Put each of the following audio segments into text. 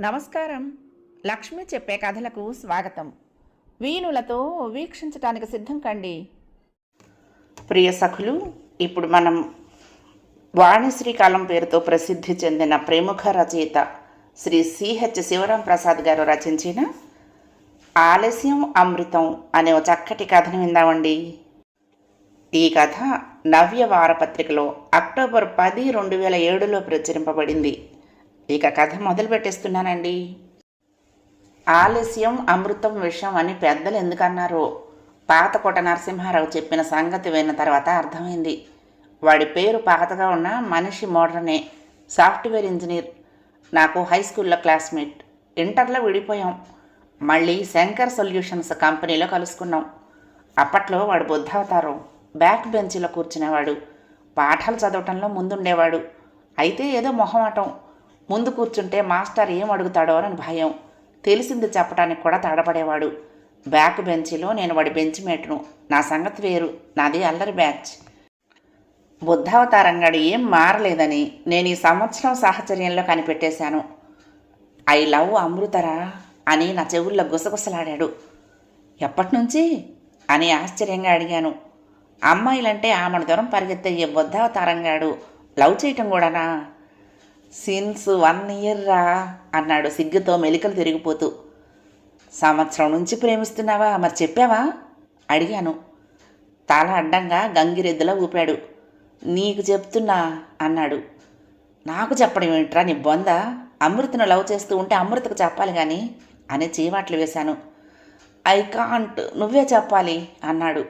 నమస్కారం. లక్ష్మి చెప్పే కథలకు స్వాగతం. వీణులతో వీక్షించటానికి సిద్ధం కండి. ప్రియ సఖులు ఇప్పుడు మనం వాణిశ్రీకాలం పేరుతో ప్రసిద్ధి చెందిన ప్రముఖ రచయిత శ్రీ సిహెచ్ శివరాం ప్రసాద్ గారు రచించిన ఆలస్యం అమృతం అనే ఒక చక్కటి కథను విందామండి. ఈ కథ నవ్య వారపత్రికలో అక్టోబర్ పది రెండు వేల ఏడులో ప్రచురింపబడింది. ఇక కథ మొదలు పెట్టేస్తున్నానండి. ఆలస్యం అమృతం విషయం అని పెద్దలు ఎందుకన్నారో? పాతకోట నరసింహారావు చెప్పిన సంగతి విన్న తర్వాత అర్థమైంది. వాడి పేరు పాతగా ఉన్న మనిషి మోడర్నే. Software engineer. నాకు హై స్కూల్లో క్లాస్మేట్. ఇంటర్లో విడిపోయాం. మళ్ళీ శంకర్ సొల్యూషన్స్ కంపెనీలో కలుసుకున్నాం. అప్పట్లో వాడు బుద్ధావతారం. బ్యాక్ బెంచ్లో కూర్చునేవాడు. పాఠాలు చదవటంలో ముందుండేవాడు. అయితే ఏదో మొహమాటం. ముందు కూర్చుంటే మాస్టర్ ఏం అడుగుతాడో అని భయం. తెలిసింది చెప్పడానికి కూడా తడపడేవాడు బ్యాక్ బెంచ్లో నేను వాడి బెంచ్ మేట్ను. నా సంగతి వేరు. నాది అల్లరి బ్యాచ్. బుద్ధావతారంగాడు ఏం మారలేదని నేను ఈ సంవత్సరం సాహచర్యంలో కనిపెట్టేశాను. ఐ లవ్ అమృతరా అని నా చెవుల్లో గుసగుసలాడాడు. ఎప్పటి నుంచి అని ఆశ్చర్యంగా అడిగాను. అమ్మాయిలంటే ఆమెను దూరం పరిగెత్తే ఈ బుద్ధావతారంగాడు లవ్ చేయటం కూడానా? సిన్స్ వన్ ఇయర్ రా అన్నాడు సిగ్గుతో మెలికలు తిరిగిపోతూ. సంవత్సరం నుంచి ప్రేమిస్తున్నావా? మరి చెప్పావా? అడిగాను. తల అడ్డంగా గంగిరెద్దులా ఊపాడు. నీకు చెప్తున్నా అన్నాడు. నాకు చెప్పడం ఏమిట్రా నీ బొంద? అమృతను లవ్ చేస్తూ ఉంటే అమృతకు చెప్పాలి కానీ అని చీవాట్లు వేశాను. ఐ కాంట్ నువ్వే చెప్పాలి అన్నాడు.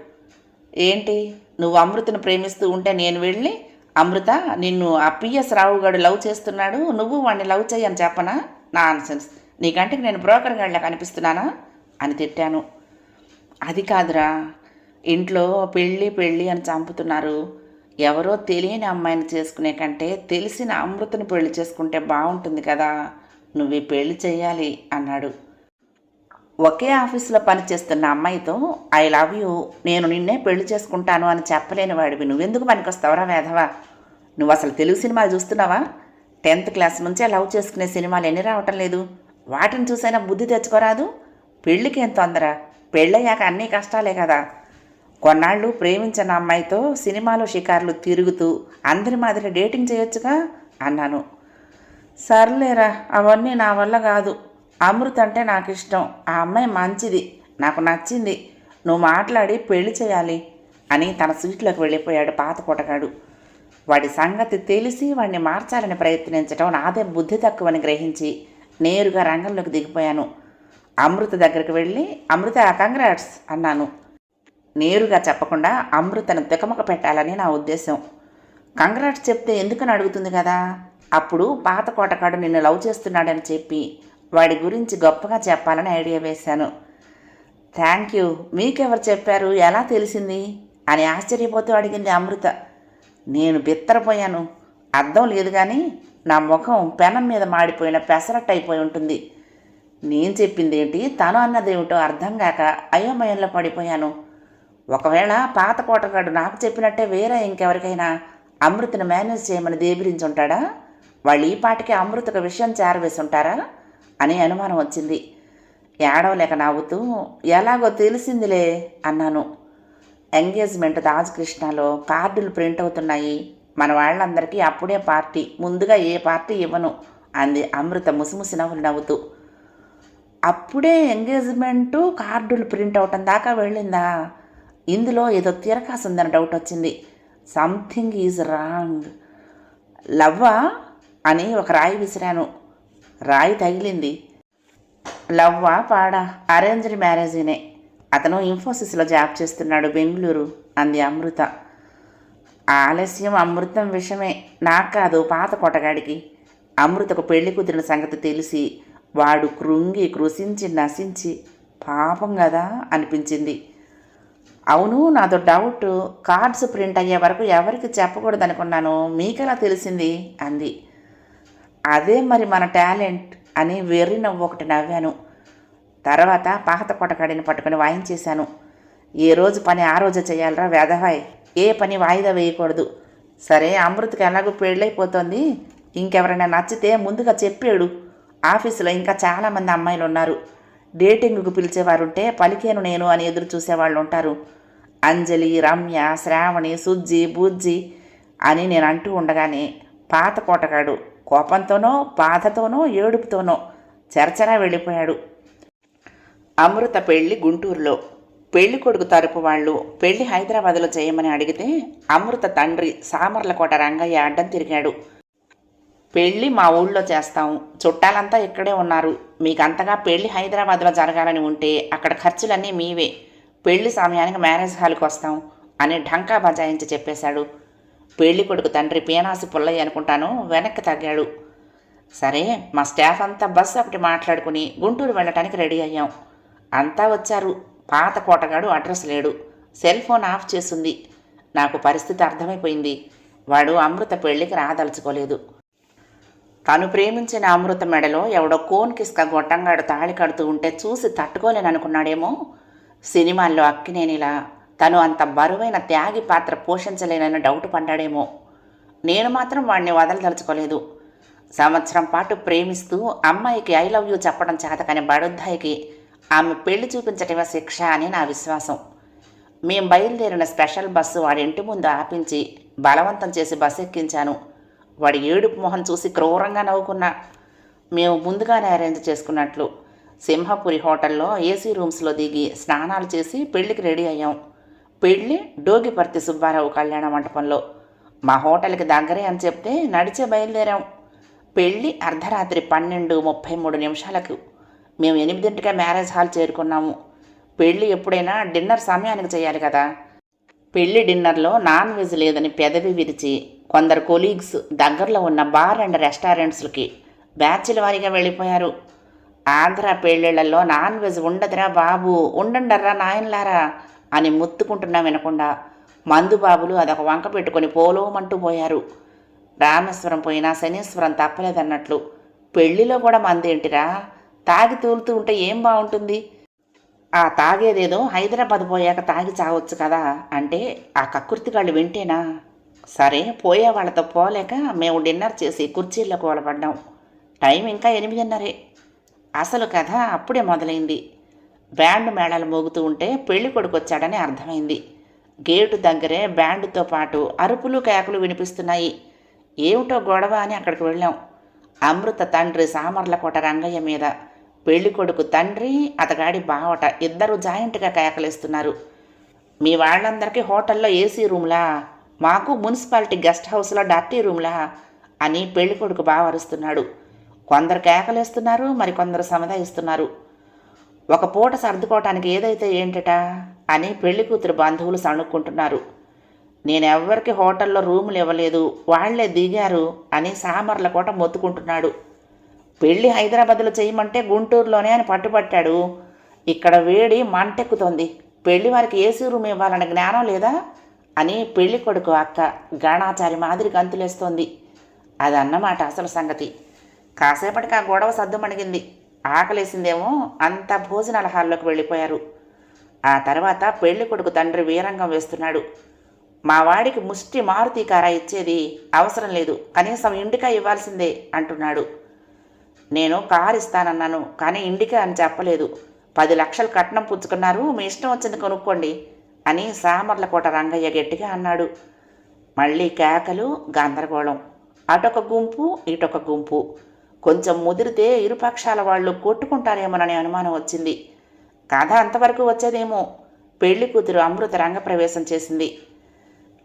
ఏంటి? నువ్వు అమృతను ప్రేమిస్తూ ఉంటే నేను వెళ్ళి అమృత నిన్ను ఆ పిఎస్ రావు గారు లవ్ చేస్తున్నాడు నువ్వు వాడిని లవ్ చేయని చెప్పనా? నా ఆన్సెన్స్ నీకంటే నేను బ్రోకర్ గాడిలా కనిపిస్తున్నానా? అని తిట్టాను. అది కాదురా. ఇంట్లో పెళ్ళి పెళ్ళి అని చంపుతున్నారు. ఎవరో తెలియని అమ్మాయిని చేసుకునే కంటే తెలిసిన అమృతని పెళ్ళి చేసుకుంటే బాగుంటుంది కదా. నువ్వు పెళ్ళి చేయాలి అన్నాడు. ఒకే ఆఫీసులో పనిచేస్తున్న అమ్మాయితో ఐ లవ్ యూ. నేను నిన్నే పెళ్ళి చేసుకుంటాను అని చెప్పలేని వాడివి. నువ్వెందుకు పనికొస్తావరా వేధవా? నువ్వు అసలు తెలుగు సినిమాలు చూస్తున్నావా? టెన్త్ క్లాస్ నుంచే లవ్ చేసుకునే సినిమాలు ఎన్ని రావటం లేదు. వాటిని చూసైనా బుద్ధి తెచ్చుకోరాదు? పెళ్ళికి ఏం తొందర పెళ్ళయ్యాక అన్నీ కష్టాలే కదా. కొన్నాళ్ళు ప్రేమించిన అమ్మాయితో సినిమాలో షికార్లు తిరుగుతూ అందరి మాదిరి డేటింగ్ చేయొచ్చుగా? అన్నాను. సర్లేరా అవన్నీ నా వల్ల కాదు. అమృత్ అంటే నాకు ఇష్టం ఆ అమ్మాయి మంచిది. నాకు నచ్చింది. నువ్వు మాట్లాడి పెళ్ళి చేయాలి అని తన సీట్లోకి వెళ్ళిపోయాడు పాత పొటగాడు. వాడి సంగతి తెలిసి వాడిని మార్చాలని ప్రయత్నించడం నాదే బుద్ధి తక్కువని గ్రహించి నేరుగా రంగంలోకి దిగిపోయాను. అమృత దగ్గరికి వెళ్ళి అమృత కంగ్రాట్స్ అన్నాను. నేరుగా చెప్పకుండా అమృతను తికమక పెట్టాలని నా ఉద్దేశం. కంగ్రాట్స్ చెప్తే ఎందుకని అడుగుతుంది కదా? అప్పుడు పాత కోటకాడు నిన్ను లవ్ చేస్తున్నాడని చెప్పి వాడి గురించి గొప్పగా చెప్పాలని ఐడియా వేశాను. Thank you. మీకెవరు చెప్పారు? ఎలా తెలిసింది? అని ఆశ్చర్యపోతూ అడిగింది అమృత. నేను బిత్తరపోయాను. అర్థం లేదు కానీ నా ముఖం పెనం మీద మాడిపోయిన పెసరట్టు అయిపోయి ఉంటుంది. నేను చెప్పింది ఏంటి తను అన్నదేమిటో అర్థం కాక అయోమయంలో పడిపోయాను. ఒకవేళ పాత కోటగాడు నాకు చెప్పినట్టే వేరే ఇంకెవరికైనా అమృతను మేనేజ్ చేయమని దేబిరించి ఉంటాడా వాళ్ళు ఈ పాటికి అమృతకు విషయం చేరవేసి ఉంటారా అని అనుమానం వచ్చింది. ఏడవలేక నవ్వుతూ ఎలాగో తెలిసిందిలే అన్నాను. ఎంగేజ్మెంట్ రాజకృష్ణలో కార్డులు ప్రింట్ అవుతున్నాయి. మన వాళ్ళందరికీ అప్పుడే పార్టీ ముందుగా ఏ పార్టీ ఇవ్వను అంది అమృత ముసిముసి నవ్వులు నవ్వుతూ. అప్పుడే ఎంగేజ్మెంటు కార్డులు ప్రింట్ అవటం దాకా వెళ్ళిందా? ఇందులో ఏదో తిరకాసు ఉందని డౌట్ వచ్చింది. Something is wrong. లవ్వా? అని ఒక రాయి విసిరాను. రాయి తగిలింది. లవ్వా పాడా? అరేంజ్డ్ మ్యారేజీనే. అతను ఇన్ఫోసిస్లో జాబ్ చేస్తున్నాడు బెంగళూరు. అంది అమృత. ఆలస్యం అమృతం విషయమే. నాకు కాదు పాత కొట్టగాడికి అమృతకు పెళ్ళి కుదిరిన సంగతి తెలిసి వాడు కృంగి కృషించి నశించి పాపం కదా అనిపించింది. అవును నాదో డౌట్. కార్డ్స్ ప్రింట్ అయ్యే వరకు ఎవరికి చెప్పకూడదు అనుకున్నాను మీకెలా తెలిసింది? అంది. అదే మరి మన టాలెంట్ అని వెర్రిన నవ్వు ఒకటి నవ్వాను. తర్వాత పాత కొట్టకాడిని పట్టుకొని వాయించేశాను. ఏ రోజు పని ఆ రోజు చేయాలరా వేదవాయ్. ఏ పని వాయిదా వేయకూడదు. సరే అమృత్కి ఎలాగో పెళ్ళైపోతుంది. ఇంకెవరైనా నచ్చితే ముందుగా చెప్పాడు. ఆఫీసులో ఇంకా చాలామంది అమ్మాయిలు ఉన్నారు డేటింగ్కు పిలిచేవారుంటే పలికేను నేను అని ఎదురు చూసేవాళ్ళు ఉంటారు అంజలి రమ్య శ్రావణి సుజ్జి బుజ్జి అని నేను అంటూ ఉండగానే పాత కోటగాడు కోపంతోనో బాధతోనో ఏడుపుతోనో చర్చరా వెళ్ళిపోయాడు. అమృత పెళ్ళి గుంటూరులో. పెళ్ళి కొడుకు తరపు వాళ్ళు పెళ్ళి హైదరాబాద్లో చేయమని అడిగితే అమృత తండ్రి సామర్లకోట రంగయ్య అడ్డం తిరిగాడు. పెళ్ళి మా ఊళ్ళో చేస్తాం. చుట్టాలంతా ఇక్కడే ఉన్నారు. మీకు అంతగా పెళ్ళి హైదరాబాద్లో జరగాలని ఉంటే అక్కడ ఖర్చులన్నీ మీవే. పెళ్ళి సమయానికి మ్యారేజ్ హాల్కి వస్తాం అని ఢంకా బజాయించి చెప్పేశాడు. పెళ్ళి కొడుకు తండ్రి పీనాసి పుల్లయ్య అనుకుంటాను వెనక్కి తగ్గాడు. సరే మా స్టాఫ్ అంతా బస్సు ఒకటి మాట్లాడుకుని గుంటూరు వెళ్ళటానికి రెడీ అయ్యాం. అంతా వచ్చారు. పాత కోటగాడు అడ్రస్ లేడు. సెల్ ఫోన్ ఆఫ్ చేసింది. నాకు పరిస్థితి అర్థమైపోయింది. వాడు అమృత పెళ్ళికి రాదలుచుకోలేదు. తను ప్రేమించిన అమృత మెడలో ఎవడో కోన్ కిస్క గొట్టంగాడు తాళి కడుతూ ఉంటే చూసి తట్టుకోలేననుకున్నాడేమో. సినిమాల్లో అక్కినేనిలా తను అంత బరువైన త్యాగి పాత్ర పోషించలేనని డౌట్ పడ్డాడేమో. నేను మాత్రం వాడిని వదలదలుచుకోలేదు. సంవత్సరం పాటు ప్రేమిస్తూ అమ్మాయికి ఐ లవ్ యూ చెప్పడం చేతకని బడుద్దాయికి ఆమె పెళ్ళి చూపించటమే శిక్ష అని నా విశ్వాసం. మేం బయలుదేరిన స్పెషల్ బస్సు వాడి ఇంటి ముందు ఆపించి బలవంతం చేసి బస్సు ఎక్కించాను వాడి ఏడుపు మొహం చూసి క్రూరంగా నవ్వుకున్నా. మేము ముందుగానే అరేంజ్ చేసుకున్నట్లు సింహపురి హోటల్లో ఏసీ రూమ్స్లో దిగి స్నానాలు చేసి పెళ్ళికి రెడీ అయ్యాం. పెళ్ళి డోగిపర్తి సుబ్బారావు కళ్యాణ మంటపంలో మా హోటల్కి దగ్గరే అని చెప్తే నడిచే బయలుదేరాం. పెళ్ళి అర్ధరాత్రి పన్నెండు ముప్పై మూడు నిమిషాలకు. మేము ఎనిమిదింటికే మ్యారేజ్ హాల్ చేరుకున్నాము. పెళ్ళి ఎప్పుడైనా డిన్నర్ సమయానికి చేయాలి కదా. పెళ్ళి డిన్నర్లో నాన్ వెజ్ లేదని పెదవి విరిచి కొందరు కొలీగ్స్ దగ్గరలో ఉన్న బార్ అండ్ రెస్టారెంట్స్లకి బ్యాచ్ల వారీగా వెళ్ళిపోయారు. ఆంధ్ర పెళ్ళిళ్ళల్లో నాన్ వెజ్ ఉండదురా బాబు ఉండండర్రా నాయనలారా అని ముత్తుకుంటున్నా వినకుండా మందు బాబులు అదొక వంక పెట్టుకొని పోలోమంటూ పోయారు. రామేశ్వరం పోయినా శనీశ్వరం తప్పలేదన్నట్లు. పెళ్ళిలో కూడా మందేంటిరా? తాగి తూలుతూ ఉంటే ఏం బాగుంటుంది? ఆ తాగేదేదో హైదరాబాద్ పోయాక తాగి చావచ్చు కదా అంటే ఆ కక్కుర్తిగాళ్ళు వింటేనా? సరే పోయే వాళ్ళతో పోలేక మేము డిన్నర్ చేసి కుర్చీల్లో కూలబడ్డాం. టైం ఇంకా ఎనిమిదిన్నరే. అసలు కథ అప్పుడే మొదలైంది. బ్యాండ్ మేళాలు మోగుతూ ఉంటే పెళ్ళి కొడుకు వచ్చాడని అర్థమైంది. గేటు దగ్గరే బ్యాండ్తో పాటు అరుపులు కేకలు వినిపిస్తున్నాయి. ఏమిటో గొడవ అని అక్కడికి వెళ్ళాం. అమృత తండ్రి సామర్లకోట రంగయ్య మీద. పెళ్ళి కొడుకు తండ్రి అతగాడి బావట ఇద్దరు జాయింట్గా కేకలేస్తున్నారు. మీ వాళ్ళందరికీ హోటల్లో ఏసీ రూమ్లా? మాకు మున్సిపాలిటీ గెస్ట్ హౌస్లో డర్టీ రూమ్లా? అని పెళ్ళి కొడుకు బావ అరుస్తున్నాడు. కొందరు కేకలేస్తున్నారు మరి కొందరు సముదాయిస్తున్నారు. ఒక పూట సర్దుకోవటానికి ఏదైతే ఏంటట? అని పెళ్ళి కూతురు బంధువులు సణుక్కుంటున్నారు. నేనెవ్వరికి హోటల్లో రూములు ఇవ్వలేదు వాళ్ళే దిగారు అని సామర్ల కూట మొత్తుకుంటున్నాడు. పెళ్ళి హైదరాబాద్లో చేయమంటే గుంటూరులోనే అని పట్టుపట్టాడు ఇక్కడ వేడి మంటెక్కుతోంది. పెళ్ళి వారికి ఏసీ రూమ్ ఇవ్వాలన్న జ్ఞానం లేదా? అని పెళ్ళి కొడుకు అక్క గణాచారి మాదిరి గంతులేస్తోంది. అదన్నమాట అసలు సంగతి. కాసేపటికి ఆ గొడవ సద్దుమణిగింది. ఆకలేసిందేమో అంతా భోజనాల హాల్లోకి వెళ్ళిపోయారు. ఆ తర్వాత పెళ్ళి కొడుకు తండ్రి వీరంగం వేస్తున్నాడు. మా వాడికి ముష్టి మారుతి కారా ఇచ్చేది అవసరం లేదు. కనీసం ఇండికా ఇవ్వాల్సిందే అంటున్నాడు. నేను కార్ ఇస్తానన్నాను కానీ ఇండికా అని చెప్పలేదు. పది లక్షలు కట్నం పుచ్చుకున్నారు మీ ఇష్టం వచ్చింది కొనుక్కోండి అని సామర్లకోట రంగయ్య గట్టిగా అన్నాడు. మళ్ళీ కేకలు గందరగోళం. అటొక గుంపు ఇటొక గుంపు. కొంచెం ముదిరితే ఇరుపక్షాల వాళ్ళు కొట్టుకుంటారేమోనని అనుమానం వచ్చింది. కథ అంతవరకు వచ్చేదేమో. పెళ్ళి కూతురు అమృత రంగప్రవేశం చేసింది.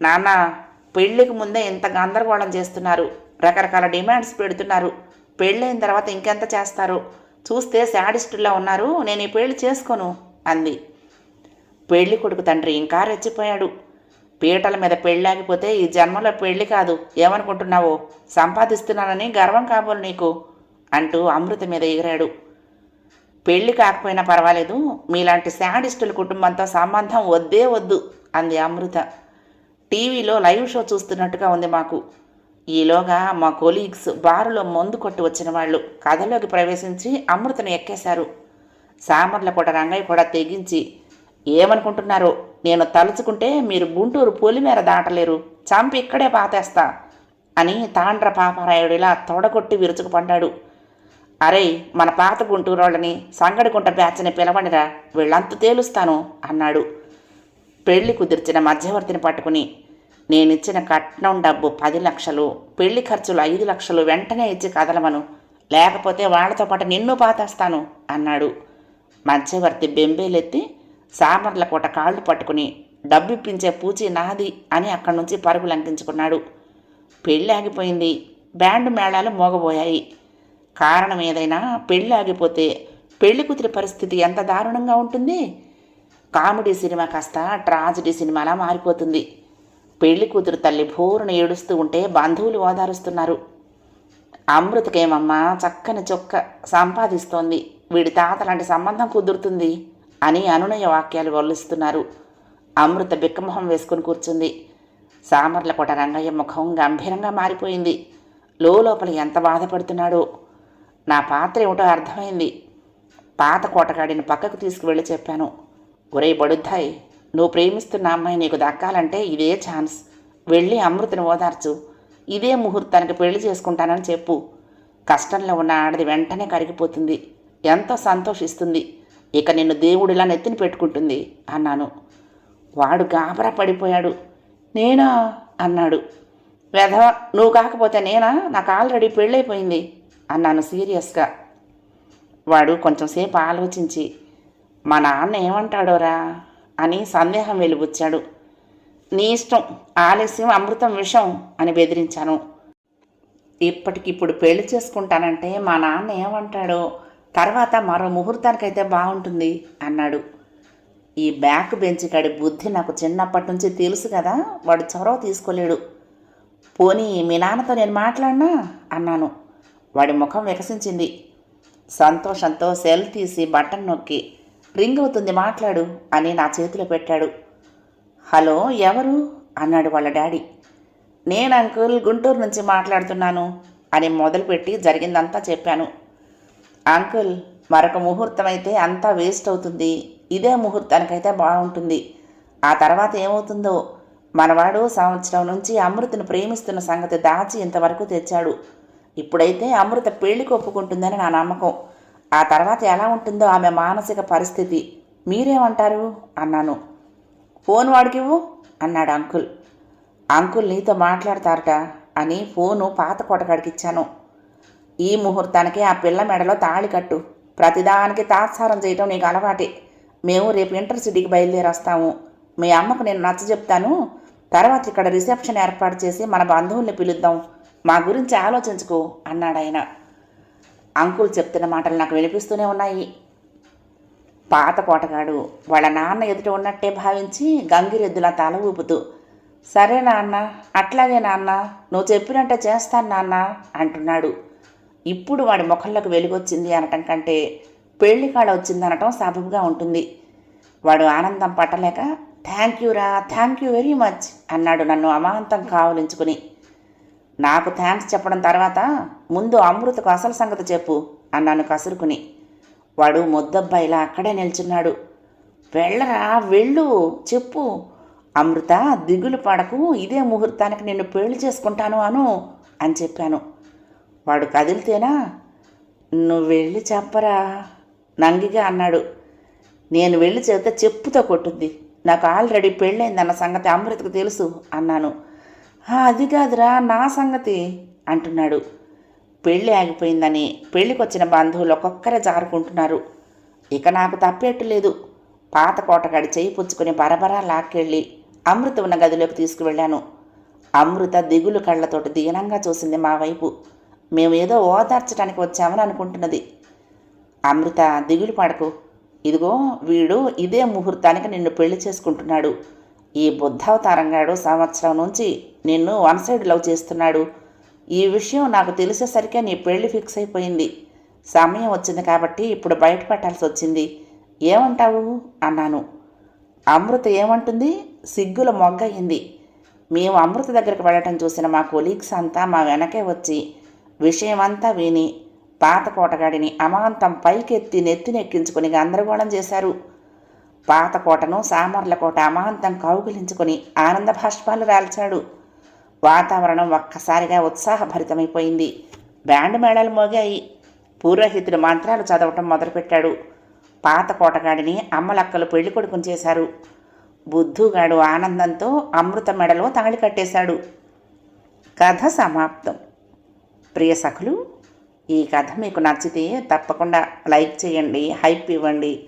నాన్న పెళ్ళికి ముందే ఇంత గందరగోళం చేస్తున్నారు. రకరకాల డిమాండ్స్ పెడుతున్నారు. పెళ్ళైన తర్వాత ఇంకెంత చేస్తారు? చూస్తే శాడిస్టుల్లా ఉన్నారు. నేను ఈ పెళ్ళి చేసుకోను అంది. పెళ్ళి కొడుకు తండ్రి ఇంకా రెచ్చిపోయాడు. పీటల మీద పెళ్ళాగిపోతే ఈ జన్మలో పెళ్ళి కాదు. ఏమనుకుంటున్నావో? సంపాదిస్తున్నానని గర్వం కాబోలు నీకు అంటూ అమృత మీద ఎగిరాడు. పెళ్ళి కాకపోయినా పర్వాలేదు. మీలాంటి శాడిస్టుల కుటుంబంతో సంబంధం వద్దే వద్దు అంది అమృత. టీవీలో లైవ్ షో చూస్తున్నట్టుగా ఉంది మాకు. ఈలోగా మా కొలీగ్స్ బారులో మందు కొట్టి వచ్చిన వాళ్ళు కథలోకి ప్రవేశించి అమృతను ఎక్కేశారు. సామర్లకోట రంగయ్య కూడా తెగించి ఏమనుకుంటున్నారో? నేను తలుచుకుంటే మీరు గుంటూరు పొలిమేర దాటలేరు. చంపి ఇక్కడే పాతేస్తా అని తాండ్ర పాపారాయుడిలా తొడగొట్టి విరుచుకుపడ్డాడు అరే మన పాత గుంటూరోళ్ళని సంగడిగుంట బ్యాచ్ని పిలవండిరా. వీళ్ళంత తేలుస్తాను అన్నాడు. పెళ్ళి కుదిర్చిన మధ్యవర్తిని పట్టుకుని నేనిచ్చిన కట్నం డబ్బు పది లక్షలు పెళ్ళి ఖర్చులు ఐదు లక్షలు వెంటనే ఇచ్చి కదలమను. లేకపోతే వాళ్ళతో పాటు నిన్ను పాతేస్తాను అన్నాడు. మధ్యవర్తి బెంబేలెత్తి సామర్లకోట కాళ్ళు పట్టుకుని డబ్బిప్పించే పూచి నాది అని అక్కడి నుంచి పరుగు లంకించుకున్నాడు. పెళ్ళి ఆగిపోయింది బ్యాండ్ మేళాలు మోగబోయాయి. కారణం ఏదైనా పెళ్ళి ఆగిపోతే పెళ్ళి కూతురి పరిస్థితి ఎంత దారుణంగా ఉంటుంది? కామెడీ సినిమా కాస్త ట్రాజిడీ సినిమాలా మారిపోతుంది. పెళ్ళి కూతురు తల్లి భోరును ఏడుస్తూ ఉంటే బంధువులు ఓదారుస్తున్నారు. అమృతకేమమ్మా చక్కని చొక్క సంపాదిస్తోంది. వీడి తాత లాంటి సంబంధం కుదురుతుంది అని అనునయ వాక్యాలు వల్లిస్తున్నారు. అమృత బిక్కమొహం వేసుకుని కూర్చుంది. సామర్లకోట రంగయ్య ముఖం గంభీరంగా మారిపోయింది. లోపల ఎంత బాధపడుతున్నాడో. నా పాత్ర ఏమిటో అర్థమైంది. పాత కోటగాడిని పక్కకు తీసుకువెళ్ళి చెప్పాను. ఒరే బడుద్దాయ్ నువ్వు ప్రేమిస్తున్న అమ్మాయి నీకు దక్కాలంటే ఇదే ఛాన్స్. వెళ్ళి అమృతని ఓదార్చు. ఇదే ముహూర్తానికి పెళ్ళి చేసుకుంటానని చెప్పు. కష్టంలో ఉన్న ఆడది వెంటనే కరిగిపోతుంది. ఎంతో సంతోషిస్తుంది. ఇక నిన్ను దేవుడిలా నెత్తిని పెట్టుకుంటుంది అన్నాను. వాడు గాబరా పడిపోయాడు. నేనా? అన్నాడు. వెధవ నువ్వు కాకపోతే నేనా? నాకు ఆల్రెడీ పెళ్ళైపోయింది అన్నాను సీరియస్గా. వాడు కొంచెంసేపు ఆలోచించి మా నాన్న ఏమంటాడోరా? అని సందేహం వెలుబుచ్చాడు నీ ఇష్టం ఆలస్యం అమృతం విషం అని బెదిరించాను. ఇప్పటికిప్పుడు పెళ్ళి చేసుకుంటానంటే మా నాన్న ఏమంటాడో తర్వాత మరో ముహూర్తానికైతే బాగుంటుంది అన్నాడు. ఈ బ్యాక్ బెంచ్ కాడి బుద్ధి నాకు చిన్నప్పటి నుంచి తెలుసు కదా వాడు చొరవ తీసుకోలేడు. పోనీ మీ నాన్నతో నేను మాట్లాడినా? అన్నాను. వాడి ముఖం వికసించింది. సంతోషంతో సెల్ తీసి బటన్ నొక్కి రింగ్ అవుతుంది మాట్లాడు అని నా చేతిలో పెట్టాడు. హలో ఎవరు? అన్నాడు వాళ్ళ డాడీ. నేను అంకుల్ గుంటూరు నుంచి మాట్లాడుతున్నాను అని మొదలుపెట్టి జరిగిందంతా చెప్పాను. అంకుల్ మరొక ముహూర్తం అయితే అంతా వేస్ట్ అవుతుంది. ఇదే ముహూర్తానికైతే బాగుంటుంది. ఆ తర్వాత ఏమవుతుందో? మనవాడు సంవత్సరం నుంచి అమృతను ప్రేమిస్తున్న సంగతి దాచి ఇంతవరకు తెచ్చాడు. ఇప్పుడైతే అమృత పెళ్ళికి ఒప్పుకుంటుందని నా నమ్మకం. ఆ తర్వాత ఎలా ఉంటుందో ఆమె మానసిక పరిస్థితి. మీరేమంటారు? అన్నాను. ఫోన్ వాడికివ్వు అన్నాడు అంకుల్. అంకుల్ నీతో మాట్లాడతారట అని ఫోను పాత కొటగాడికి ఇచ్చాను. ఈ ముహూర్తానికి ఆ పిల్ల మెడలో తాళి కట్టు. ప్రతిదానికి తాత్సారం చేయటం నీకు అలవాటే. మేము రేపు ఇంటర్సిటీకి బయలుదేరి వస్తాము మీ అమ్మకు నేను నచ్చ చెప్తాను. తర్వాత ఇక్కడ రిసెప్షన్ ఏర్పాటు చేసి మన బంధువుల్ని పిలుద్దాం. మా గురించి ఆలోచించుకో అన్నాడు ఆయన అంకుల్ చెప్తున్న మాటలు నాకు వినిపిస్తూనే ఉన్నాయి. పాత కోటగాడు వాళ్ళ నాన్న ఎదుట ఉన్నట్టే భావించి గంగిరెద్దులా తల ఊపుతూ సరే నాన్న అట్లాగే నాన్న నువ్వు చెప్పినట్టే చేస్తాను నాన్న అంటున్నాడు. ఇప్పుడు వాడి ముఖంలోకి వెలుగొచ్చింది అనటం కంటే పెళ్ళి కాడ వచ్చింది అనటం సబబుగా ఉంటుంది. వాడు ఆనందం పట్టలేక థ్యాంక్ యూ రా థ్యాంక్ యూ వెరీ మచ్ అన్నాడు నన్ను అమాంతం కావలించుకుని. నాకు థ్యాంక్స్ చెప్పడం తర్వాత ముందు అమృతకు అసలు సంగతి చెప్పు అన్నాను కసురుకుని. వాడు ముద్దబ్బాయిలా అక్కడే నిల్చున్నాడు. వెళ్ళరా వెళ్ళు చెప్పు. అమృత దిగులు పడకు ఇదే ముహూర్తానికి నిన్ను పెళ్ళి చేసుకుంటాను అను అని చెప్పాను. వాడు కదిలితేనా? నువ్వు వెళ్ళి చెప్పరా? నంగిగా అన్నాడు. నేను వెళ్ళి చెబితే చెప్పుతో కొట్టుద్ది. నాకు ఆల్రెడీ పెళ్ళైందన్న సంగతి అమృతకు తెలుసు అన్నాను. అది కాదురా నా సంగతి అంటున్నాడు. పెళ్ళి ఆగిపోయిందని పెళ్ళికొచ్చిన బంధువులు ఒక్కొక్కరే జారుకుంటున్నారు. ఇక నాకు తప్పేట్టు లేదు. పాత కోటగాడి చేయి పుచ్చుకుని బరబరా లాక్కెళ్ళి అమృత ఉన్న గదిలోకి తీసుకువెళ్ళాను. అమృత దిగులు కళ్ళతోటి దీనంగా చూసింది మా వైపు. మేము ఏదో ఓదార్చడానికి వచ్చామని అనుకుంటున్నది. అమృత దిగులు పడకు. ఇదిగో వీడు ఇదే ముహూర్తానికి నిన్ను పెళ్ళి చేసుకుంటున్నాడు. ఈ బుద్ధావతారంగాడు సంవత్సరం నుంచి నిన్ను వన్ సైడ్ లవ్ చేస్తున్నాడు. ఈ విషయం నాకు తెలిసేసరికే నీ పెళ్ళి ఫిక్స్ అయిపోయింది. సమయం వచ్చింది కాబట్టి ఇప్పుడు బయటపెట్టాల్సి వచ్చింది. ఏమంటావు? అన్నాను. అమృత ఏమంటుంది? సిగ్గుల మొగ్గయింది మేము అమృత దగ్గరికి వెళ్ళటం చూసిన మా కొలీగ్స్ అంతా మా వెనకే వచ్చి విషయమంతా విని పాత కోటగాడిని అమాంతం పైకెత్తి నెత్తినెక్కించుకుని గందరగోళం చేశారు. పాత కోటను సామర్ల కోట అమాంతం కౌగిలించుకుని ఆనంద భాష్పాలు రాల్చాడు. వాతావరణం ఒక్కసారిగా ఉత్సాహభరితమైపోయింది. బ్యాండ్ మేళాలు మోగాయి. పురోహితుడు మంత్రాలు చదవటం మొదలుపెట్టాడు. పాత కోటగాడిని అమ్మలక్కలు పెళ్ళి కొడుకుని చేశారు. బుద్ధుగాడు ఆనందంతో అమృత మెడలో తాళి కట్టేశాడు. కథ సమాప్తం. ప్రియ సఖులు ఈ కథ మీకు నచ్చితే తప్పకుండా లైక్ చేయండి హైప్ ఇవ్వండి.